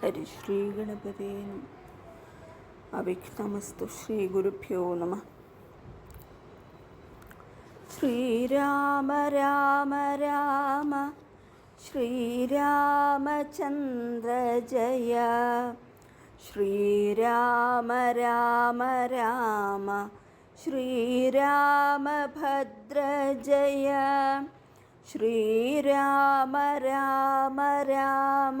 ഹരിശ്രീ ഗണപതേ അവിഘ്നമസ്തു ശ്രീ ഗുരുഭ്യോ നമ ശ്രീരാമ രാമ രാമ ശ്രീരാമചന്ദ്ര ജയ ശ്രീരാമ രാമ രാമ ശ്രീരാമഭദ്ര ജയ ശ്രീരാമ രാമ രാമ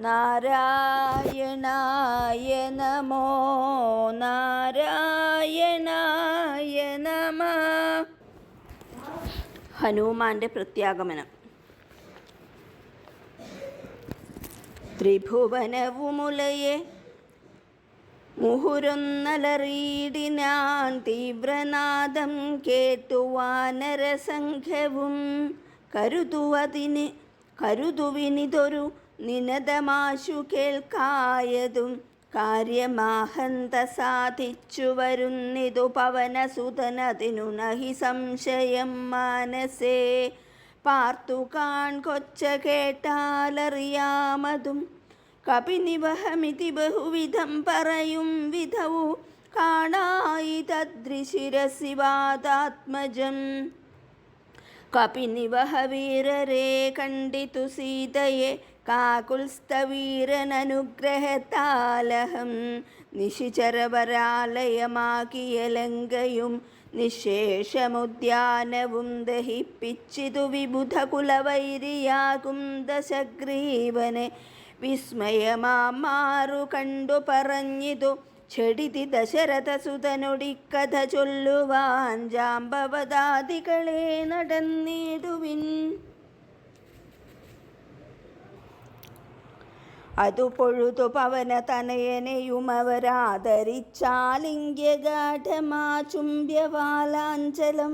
നാരായണായ നമോ നാരായണായ നമ. ഹനുമാന്റെ പ്രത്യാഗമനം. ത്രിഭുവനവുമുലയെ മുഹുരൊന്നലറിയിടിനാൻ തീവ്രനാദം കേട്ടു വാനരസംഘവും കരുതുവതിന് കരുതുവിനിതൊരു നിനതമാശു കേൾക്കായതും കാര്യമാഹന്ത സാധിച്ചു വരുന്നിതു പവനസുതനതിനു നഹി സംശയം മാനസേ. പാർത്തു കാൺ കൊച്ച കേട്ടാലറിയാമതും കപിനിവഹമിതി ബഹുവിധം പറയും വിധവു കാണായി തദ്രിശിരസിവാദാത്മജം കപിനിവഹ വീരരെ കണ്ടിതു സീതയെ കാകുൽസ്തവീരനനുഗ്രഹത്താലഹം നിശിചരവരാലയമാക്കിയ ലങ്കയും നിശേഷമുദ്യാനവും ദഹിപ്പിച്ചിതു വിബുധകുലവൈരിയാകും ദശഗ്രീവനെ. വിസ്മയമാറു കണ്ടു പറഞ്ഞിതു ചെടിതി ദശരഥസുതനൊടിക്കഥ ചൊല്ലുവാൻ ജാമ്പവതാദികളെ നടന്നിടുവിൻ. അതു പൊഴുതു പവന തനയനെയുമവരാദരിച്ചാലിംഗ്യഗാഠമാ ചുംബ്യവാലാഞ്ചലം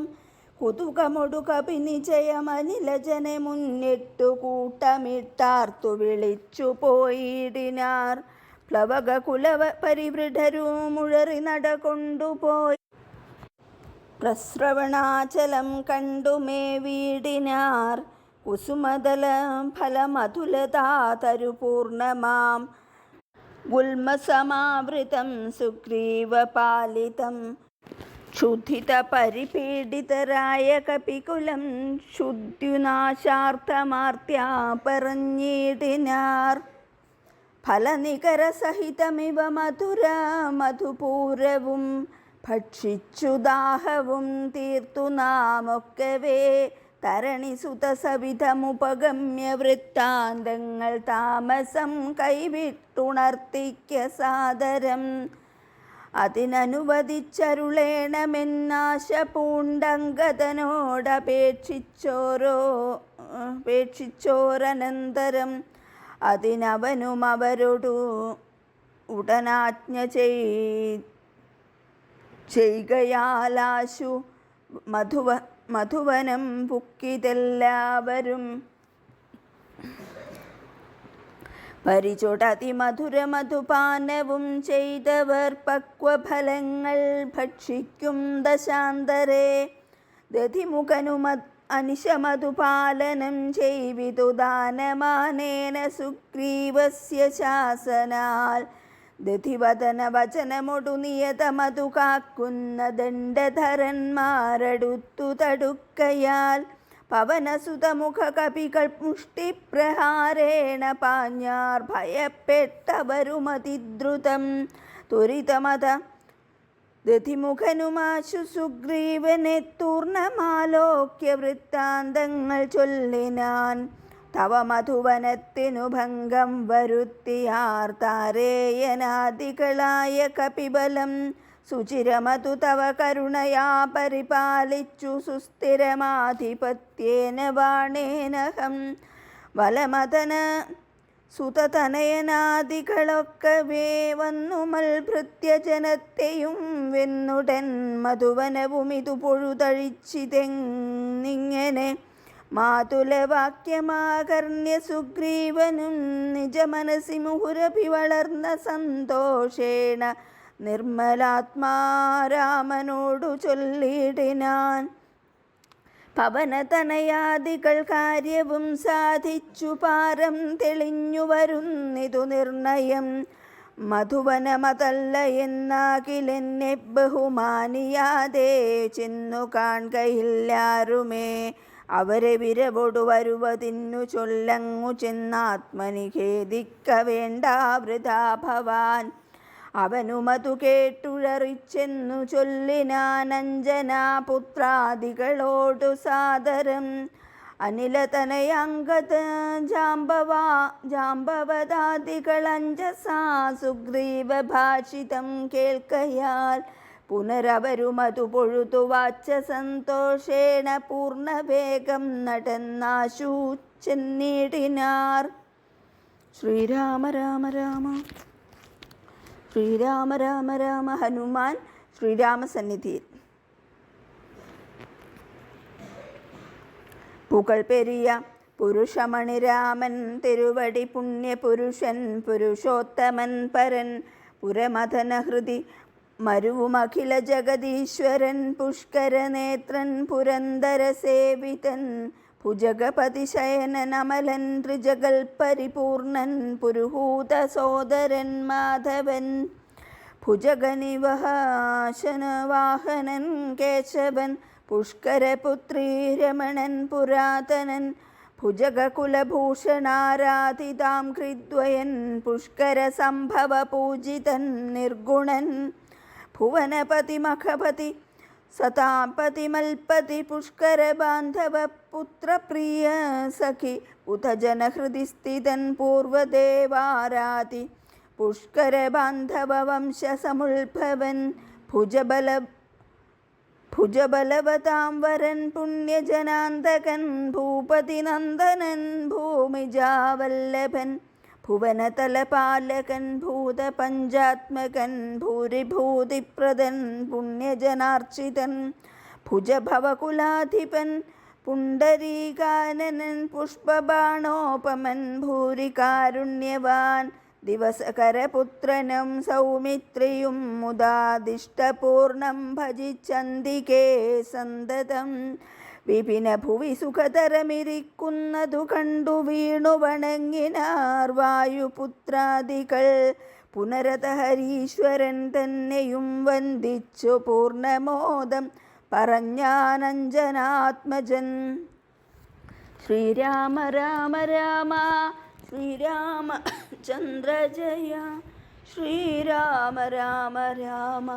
കുതുകമൊടു കപിനിജയമനിലജനെ മുന്നിട്ടു കൂട്ടമിട്ടാർത്തു വിളിച്ചു പോയിടിനാർ. പ്ലവക കുലവ പരിവൃഢരു മുഴറി നടകൊണ്ടുപോയി പ്രസ്രവണാചലം കണ്ടുമേ വീടിനാർ കുസുമതല ഫലമതുലതാതരുപൂർണമാം ഗുൽമസമാവൃതം സുഗ്രീവപാലിതം ക്ഷുധിത പരിപീഡിതരായ കപികുലം ശുദ്ധ്യുനാശാർത്ഥമാർത്യാ പറഞ്ഞിടിനാർ. ഫലനികരസഹിതമിവ മധുര മധുപൂരവും ഭക്ഷിച്ചു ദാഹവും തീർത്തു നാമൊക്കവേ തരണിസുതസവിധമുപഗമ്യ വൃത്താന്തങ്ങൾ താമസം കൈവിട്ടുണർത്തിക്ക സാദരം. അതിനനുവദിച്ചരുളേണമെന്നാശ പൂണ്ടങ്കതനോടപേക്ഷിച്ചോരോ അപേക്ഷിച്ചോരനന്തരം അതിനവനും അവരോടു ഉടനാജ്ഞ ചെയ് ചെയ്കയാലാശു മധുവ മധുവനം പുക്കിതെല്ലാവരും. പരിചുടതി മധുര മധുപാനവും ചെയ്തവർ പക്വഫലങ്ങൾ ഭക്ഷിക്കും ദശാന്തരെ. ദധിമുഖനുമ അനിശമധുപാലനം ചെയ്വിതു ദാനമാനേന സുഗ്രീവസ്യ ശാസനാൽ. ദധിവദന വചനമൊടുനിയതമതു കാക്കുന്ന ദണ്ഡധരന്മാരടുത്തു തടുക്കയാൽ പവനസുതമുഖ കപികൾ മുഷ്ടിപ്രഹാരേണ പാഞ്ഞാർ ഭയപ്പെട്ടവരുമതിദ്രുതം. ത്വരിതമത ദധിമുഖനുമാശു സുഗ്രീവനെ തൂർണമാലോക്യ വൃത്താന്തങ്ങൾ ചൊല്ലിനാൻ തവ മധുവനത്തിനു ഭംഗം വരുത്തിയാർത്താരേയനാദികളായ കപിബലം. സുചിരമതു തവ കരുണയാ പരിപാലിച്ചു സുസ്ഥിരമാധിപത്യേന വാണേനഹം. വലമതന സുതതനയനാദികളൊക്കവേ വന്നു മൽഭൃത്യ ജനത്തെയും വെന്നുടൻ മധുവനവും ഇതു പൊഴുതഴിച്ചിതെങ്ങിങ്ങനെ മാതുലവാക്യമാകർണ്യ സുഗ്രീവനും നിജ നിജമനസി മുഹുരഭി വളർന്ന സന്തോഷേണ നിർമ്മലാത്മാരാമനോടു ചൊല്ലിടിനാൻ. പവനതനയാദികൾ കാര്യവും സാധിച്ചു പാരം തെളിഞ്ഞു വരുന്നിതു നിർണയം. മധുവനമതല്ല എന്നാകിലെന്നെ ബഹുമാനിയാതെ ചെന്നു കാൺകയില്ലാരുമേ അവരെ വിരവൊടു വരുവതിന്നു ചൊല്ലങ്ങു ചെന്നാത്മനി ഖേദിക്ക വേണ്ട വൃതാ ഭവാൻ. അവനുമതു കേട്ടുഴറിച്ചെന്നു ചൊല്ലിനാനഞ്ജനാ പുത്രാദികളോടു സാദരം. അനിലതനയങ്കത ജാമ്പവാ ജാമ്പവദാദികളഞ്ചസാ സുഗ്രീവ ഭാഷിതം കേൾക്കയാൽ പുനരവരുമതു പൊഴുതു വാച്ച സന്തോഷേണ പൂർണവേഗം നടന്നാശു ചെന്നിടിനാർ. ശ്രീരാമ രാമ രാമ. ശ്രീരാമ രാമ രാമ ഹനുമാൻ. ശ്രീരാമസന്നിധിയിൽ പുകൾ പെരിയ പുരുഷമണിരാമൻ തിരുവടി പുണ്യപുരുഷൻ പുരുഷോത്തമൻ പരൻ പുരമഥനഹൃതി മരുവുമഖില ജഗദീശ്വരൻ പുഷ്കരനേത്രൻ പുരന്തര സേവിതൻ ഭുജഗപതി ശയനൻ അമലൻ ത്രിജഗൽ പരിപൂർണൻ പുരുഹൂത സോദരൻ മാധവൻ ഭുജഗനിവഹാശനവാഹനൻ കേശവൻ പുഷ്കരപുത്രീ രമണൻ പുരാതനൻ ഭുജഗകുലഭൂഷണാരാധിതാം കൃദ്വയൻ പുഷ്കര സംഭവ പൂജിതൻ നിർഗുണൻ ഭുവനപതി മഖപതി സതാപതി മൽപതി പുഷ്കര ബാന്ധവ പുത്രപ്രിയ സഖി ഉത ജനഹൃദി സ്ഥിതൻ പൂർവദേവാരാതി പുഷ്കര ബാന്ധവ വംശ സമുത്ഭവൻ ഭുജബല ഭുജബലവതാം വരൻ പുണ്യജനാന്തകൻ ഭൂപതി നന്ദനൻ ഭൂമിജാവല്ലഭൻ ഭുവനതലപാലകൻ ഭൂതപഞ്ചാത്മകൻ ഭൂരിഭൂതിപ്രദൻ പുണ്യജനാർച്ചിതൻ ഭുജഭവകുലാധിപൻ പുണ്ടരീകാനനൻ പുഷ്പബാണോപമൻ ഭൂരികാരുണ്യവാൻ ദിവസകരപുത്രനും സൗമിത്രിയും മുദാദിഷ്ടപൂർണം ഭജിച്ചന്തികേ സന്തതം വിപിന ഭുവി സുഖതരമിരിക്കുന്നതു കണ്ടു വീണു വണങ്ങിനാർ വായുപുത്രാദികൾ. പുനരത ഹരീശ്വരൻ തന്നെയും വന്ദിച്ചു പൂർണമോദം പറഞ്ഞാനഞ്ജനാത്മജൻ. ശ്രീരാമ രാമ രാമ ശ്രീരാമ ചന്ദ്രജയ ശ്രീരാമ രാമ രാമ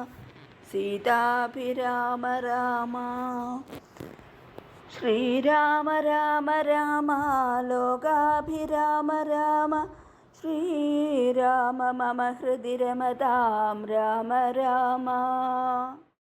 സീതാഭിരാമ രാമ. ശ്രീരാമ രാമ രാമ ലോകാഭിരാമ രാമ. ശ്രീരാമ മമ ഹൃദി രാമ രാമ.